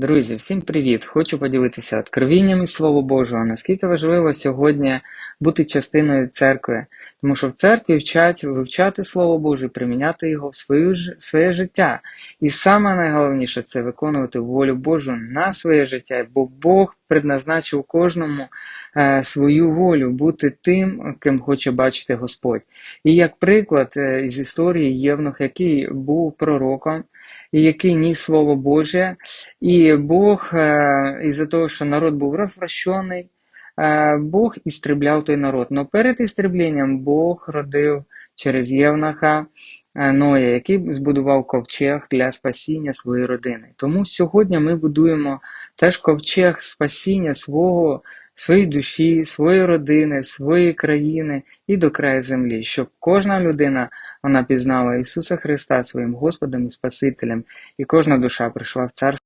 Друзі, всім привіт! Хочу поділитися откровінням із Слова Божого. Наскільки важливо сьогодні бути частиною церкви, тому що в церкві вчать вивчати Слово Боже, приміняти його в свою, своє життя. І саме найголовніше це виконувати волю Божу на своє життя, бо Бог предназначив кожному е, свою волю, бути тим, ким хоче бачити Господь. І як приклад е, з історії Євнух, який був пророком, який ніс Слово Боже, і Бог, е, із-за того, що народ був розвращений, е, Бог істребляв той народ. Но перед істребленням Бог родив через Євнаха е, Ноя, який збудував ковчег для спасіння своєї родини. Тому сьогодні ми будуємо теж ковчег спасіння свого, своєї душі, своєї родини, своєї країни і до краю землі, щоб кожна людина вона пізнала Ісуса Христа своїм Господом і Спасителем, і кожна душа прийшла в царство.